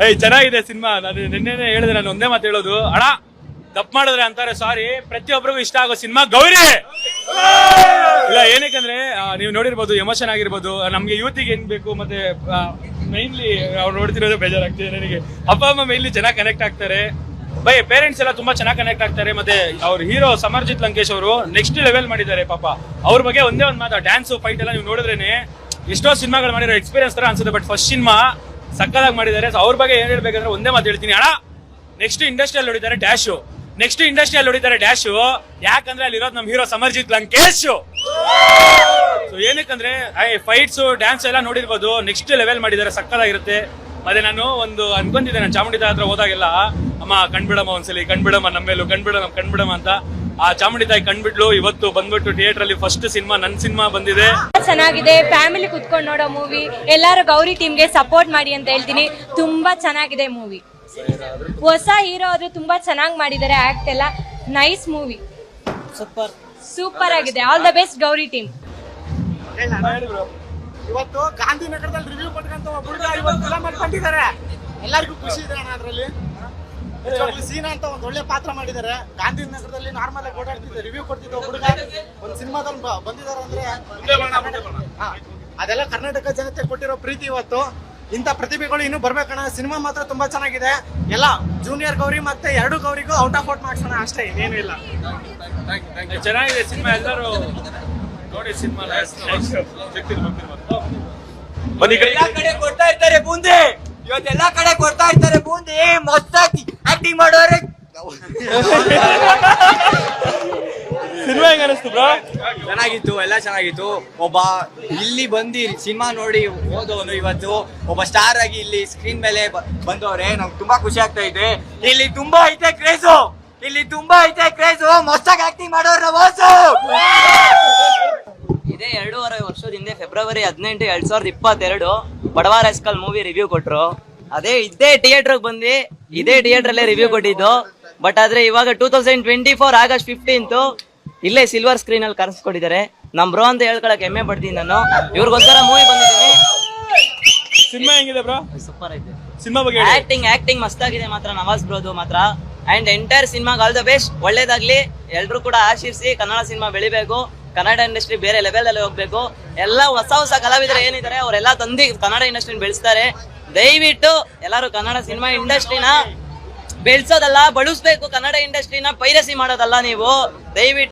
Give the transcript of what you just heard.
ಏಯ್, ಚೆನ್ನಾಗಿದೆ ಸಿನಿಮಾ. ನಾನು ನಿನ್ನೆನೆ ಹೇಳಿದೆ, ನಾನು ಒಂದೇ ಮಾತು ಹೇಳೋದು. ಅಣ್ಣ ತಪ್ಪು ಮಾಡಿದ್ರೆ ಅಂತಾರೆ ಸಾರಿ ಪ್ರತಿಯೊಬ್ಬರಿಗೂ ಇಷ್ಟ ಆಗೋ ಸಿನಿಮಾ ಗೌರಿ! ಇಲ್ಲ ಏನಕ್ಕಂದ್ರೆ ನೀವು ನೋಡಿರ್ಬೋದು ಎಮೋಷನ್ ಆಗಿರ್ಬೋದು, ನಮ್ಗೆ ಯೂತಿಗೆ ಏನ್ ಬೇಕು, ಮತ್ತೆ ಮೈನ್ಲಿ ಅವ್ರು ನೋಡ್ತಿರೋದು ಬೇಜಾರಾಗ್ತಿದೆ ನನಗೆ. ಅಪ್ಪ, ಅಮ್ಮ ಮೈನ್ಲಿ ಚೆನ್ನಾಗಿ ಕನೆಕ್ಟ್ ಆಗ್ತಾರೆ. ಬೈ ಪೇರೆಂಟ್ಸ್ ಎಲ್ಲ ತುಂಬಾ ಚೆನ್ನಾಗಿ ಕನೆಕ್ಟ್ ಆಗ್ತಾರೆ, ಮತ್ತೆ ಅವ್ರ ಹೀರೋ ಸಮರ್ಜಿತ್ ಲಂಕೇಶ್ ಅವರು ನೆಕ್ಸ್ಟ್ ಲೆವೆಲ್ ಮಾಡಿದ್ದಾರೆ, ಪಾಪ. ಅವ್ರ ಬಗ್ಗೆ ಒಂದೇ ಒಂದು ಮಾತು ಡ್ಯಾನ್ಸ್ ಫೈಟ್ ಎಲ್ಲ ನೀವು ನೋಡಿದ್ರೇನೆ, ಎಷ್ಟೋ ಸಿನಿಮಾಗಳು ಮಾಡಿರೋ ಎಕ್ಸ್ಪೀರಿಯನ್ಸ್ ತರ ಅನ್ಸುತ್ತೆ ಬಟ್ ಫಸ್ಟ್ ಸಿನಿಮಾ ಸಕ್ಕದಾಗಿ ಮಾಡಿದ್ದಾರೆ. ಸೊ ಅವ್ರ ಬಗ್ಗೆ ಏನ್ ಹೇಳ್ಬೇಕಂದ್ರೆ ಒಂದೇ ಮಾತು ಹೇಳ್ತೀನಿ ಅಣ್ಣ. ನೆಕ್ಸ್ಟ್ ಇಂಡಸ್ಟ್ರಿಯಲ್ಲಿ ನೋಡಿದ್ದಾರೆ ಡ್ಯಾಶು ನೆಕ್ಸ್ಟ್ ಇಂಡಸ್ಟ್ರಿಯಲ್ಲಿ ನೋಡಿದ್ದಾರೆ ಡ್ಯಾಶು ಯಾಕಂದ್ರೆ ಅಲ್ಲಿ ಇರೋದು ನಮ್ ಹೀರೋ ಸಮರ್ಜಿತ್ ಲಂಕೇಶ್. ಸೊ ಏನಕ್ಕಂದ್ರೆ ಫೈಟ್ಸ್ ಡ್ಯಾನ್ಸ್ ಎಲ್ಲ ನೋಡಿರ್ಬೋದು. ನೆಕ್ಸ್ಟ್ ಲೆವೆಲ್ ಮಾಡಿದ್ದಾರೆ ಸಕ್ಕದಾಗಿರುತ್ತೆ ಅದೇ ನಾನು ಒಂದು ಅನ್ಕೊಂಡಿದ್ದೆ ನಾನು ಚಾಮುಂಡಿ ಹತ್ರ ಹೋದಾಗೆಲ್ಲ, ಅಮ್ಮ, ಕಣ್ಬಿಡಮ್ಮ ಒಂದ್ಸಲಿ, ಕಣ್ಬಿಡಮ್ಮ ನಮ್ಮೇಲೂ, ಕಣ್ಬಿಡಮ್ಮ ಕಣ್ಬಿಡಮ್ಮ ಅಂತ. ಆ ಚಾಮುಂಡಿ ತಾಯಿ ಕಂಡ್ಬಿಟ್ಲು ಇವತ್ತು ಬಂದ್ಬಿಟ್ಟು ಥಿಯೇಟರ್ ಅಲ್ಲಿ ಫಸ್ಟ್ ಸಿನಿಮಾ ನನ್ ಸಿನಿಮಾ ಬಂದಿದೆ. ಚೆನ್ನಾಗಿದೆ ಫ್ಯಾಮಿಲಿ ಕುತ್ಕೊಂಡು ನೋಡೋ ಮೂವಿ ಎಲ್ಲರೂ ಗೌರಿ ಟೀಮ್ಗೆ ಸಪೋರ್ಟ್ ಮಾಡಿ ಅಂತ ಹೇಳ್ತೀನಿ. ತುಂಬಾ ಚೆನ್ನಾಗಿದೆ ಮೂವಿ ಹೊಸ ಹೀರೋ ಆದ್ರೆ ತುಂಬಾ ಚೆನ್ನಾಗಿ ಮಾಡಿದ್ದಾರೆ ಆಕ್ಟ್ ಎಲ್ಲ. ನೈಸ್ ಮೂವಿ ಸೂಪರ್ ಸೂಪರ್ ಆಗಿದೆ. All the best Gowri team ಇವತ್ತು ಗಾಂಧಿನಗರದಲ್ಲಿ ರಿವ್ಯೂ ಪಡ್ಕೊಂತ ಹುಡುಗ ಇವತ್ತು ಎಲ್ಲರಿಗೂ ಖುಷಿ ಇದೆ ಅಣ್ಣ ಅದರಲ್ಲಿ. ಸೀನಾ ಅಂತ ಒಂದು ಒಳ್ಳೆ ಪಾತ್ರ ಮಾಡಿದ್ದಾರೆ. ಗಾಂಧಿನಗರದಲ್ಲಿ ನಾರ್ಮಲ್ ಆಗಿ ಓಡಾಡ್ತಿದ್ದೆ ರಿವ್ಯೂ ಕೊಡ್ತಿದ್ದ ಒಬ್ಬ ಹುಡುಗ. ಒಂದು ಸಿನಿಮಾದಲ್ಲಿ ಬಂದಿದ್ದಾರೆ ಅಂದ್ರೆ ಅದೆಲ್ಲ ಕರ್ನಾಟಕ ಜನತೆ ಕೊಟ್ಟಿರೋ ಪ್ರೀತಿ ಇವತ್ತು. ಇಂಥ ಪ್ರತಿಭೆಗಳು ಇನ್ನೂ ಬರ್ಬೇಕಣ್ಣ ಸಿನಿಮಾ ಮಾತ್ರ ತುಂಬಾ ಚೆನ್ನಾಗಿದೆ. ಎಲ್ಲ ಜೂನಿಯರ್ ಗೌರಿ ಮತ್ತೆ ಎರಡು ಗೌರಿಗೂ ಔಟ್ ಆಫ್ ಔಟ್ ಮಾಡ್ಸೋಣ ಅಷ್ಟೇ ಇನ್ನೇನು ಇಲ್ಲ. ಚೆನ್ನಾಗಿದೆ ಸಿನಿಮಾ ಎಲ್ಲರೂ ನೋಡಿ ಸಿನಿಮಾ ಬನ್ನಿ. ಎಲ್ಲಾ ಕಡೆ. ಕೊಡ್ತಾ ಇದ್ದಾರೆ ಬೂಂದಿ. ಇವತ್ತೆಲ್ಲಾ ಕಡೆ ಕೊಡ್ತಾ ಇದ್ದಾರೆ ಬೂಂದಿ. ಮಸ್ತಾಗಿ ಸಿನಿಮಾ ಹೆಂಗ ಅನಿಸ್ತು ಬ್ರೋ ಚೆನ್ನಾಗಿತ್ತು ಎಲ್ಲ ಚೆನ್ನಾಗಿತ್ತು. ಒಬ್ಬ ಇಲ್ಲಿ ಬಂದು ಸಿನಿಮಾ ನೋಡಿ ಓದೋನು ಇವತ್ತು. ಒಬ್ಬ ಸ್ಟಾರ್ ಆಗಿ ಇಲ್ಲಿ ಸ್ಕ್ರೀನ್ ಮೇಲೆ ಬಂದವ್ರೆ. ನಮ್ಗೆ ತುಂಬಾ ಖುಷಿ ಆಗ್ತಾ ಇದೆ. ಇಲ್ಲಿ ತುಂಬಾ ಐತೆ ಕ್ರೇಜು ಇಲ್ಲಿ ತುಂಬಾ ಐತೆ ಕ್ರೇಜು ಮಸ್ತಾಗಿ ಆಕ್ಟಿಂಗ್ ಮಾಡೋರು ವಾಸು ಇದೇ ಎರಡೂವರೆ ವರ್ಷದ ಹಿಂದೆ ಫೆಬ್ರವರಿ ಹದಿನೆಂಟು ಎರಡ್ ಸಾವಿರದ ಇಪ್ಪತ್ತೆರಡು ಬಡವಾರ ಎಸ್ಕಲ್ ಮೂವಿ ರಿವ್ಯೂ ಕೊಟ್ರು. ಅದೇ ಇದೇ ಥಿಯೇಟರ್ ಬಂದು ಇದೇ ಥಿಯೇಟರ್ ಅಲ್ಲೇ ರಿವ್ಯೂ ಕೊಟ್ಟಿದ್ದು. ಬಟ್ ಆದ್ರೆ ಇವಾಗ two thousand twenty four August fifteenth ಇಲ್ಲೇ ಸಿಲ್ವರ್ ಸ್ಕ್ರೀನ್ ಅಲ್ಲಿ ಕರೆಸ್ಕೊಂಡಿದ್ದಾರೆ. ನಮ್ ಬ್ರೋ ಅಂತ ಹೇಳ್ಕೊಳಕ್ ಹೆಮ್ಮೆ ಪಡ್ತೀನಿ ನಾನು. ಇವ್ರಿಗೋಸ್ಕರ ಮೂವಿ ಬಂದಿದ್ದೀನಿ. ಸಿನಿಮಾ ಹೆಂಗಿದೆ ಬ್ರೋ ಸೂಪರ್ ಐತೆ. ಸಿನಿಮಾ ಬಗ್ಗೆ. ಆಕ್ಟಿಂಗ್ ಆಕ್ಟಿಂಗ್ ಮಸ್ತಾಗಿದೆ ಮಾತ್ರ ನವಾಜ್ ಬ್ರೋದು ಮಾತ್ರ. ಅಂಡ್ ಎಂಟೈರ್ ಸಿನಿಮಾಗೆ ಆಲ್ ದ ಬೆಸ್ಟ್ ಒಳ್ಳೇದಾಗ್ಲಿ. ಎಲ್ರು ಕೂಡ ಆಶೀರ್ಸಿ ಕನ್ನಡ ಸಿನಿಮಾ ಬೆಳಿಬೇಕು. ಕನ್ನಡ ಇಂಡಸ್ಟ್ರಿ ಬೇರೆ ಲೆವೆಲ್ ಅಲ್ಲಿ ಹೋಗ್ಬೇಕು. ಎಲ್ಲ ಹೊಸ ಹೊಸ ಕಲಾವಿದರು ಏನಿದ್ದಾರೆ ಅವರೆಲ್ಲ ತಂದಿ ಕನ್ನಡ ಇಂಡಸ್ಟ್ರಿ ಬೆಳೆಸ್ತಾರೆ. ದಯವಿಟ್ಟು ಎಲ್ಲರೂ ಕನ್ನಡ ಸಿನಿಮಾ ಇಂಡಸ್ಟ್ರಿನ ಬೆಳ್ಸೋದಲ್ಲ ಬಳಸ್ಬೇಕು ಕನ್ನಡ ಇಂಡಸ್ಟ್ರಿನ ಪೈರಸಿ ಮಾಡೋದಲ್ಲ ನೀವು? ದಯವಿಟ್ಟು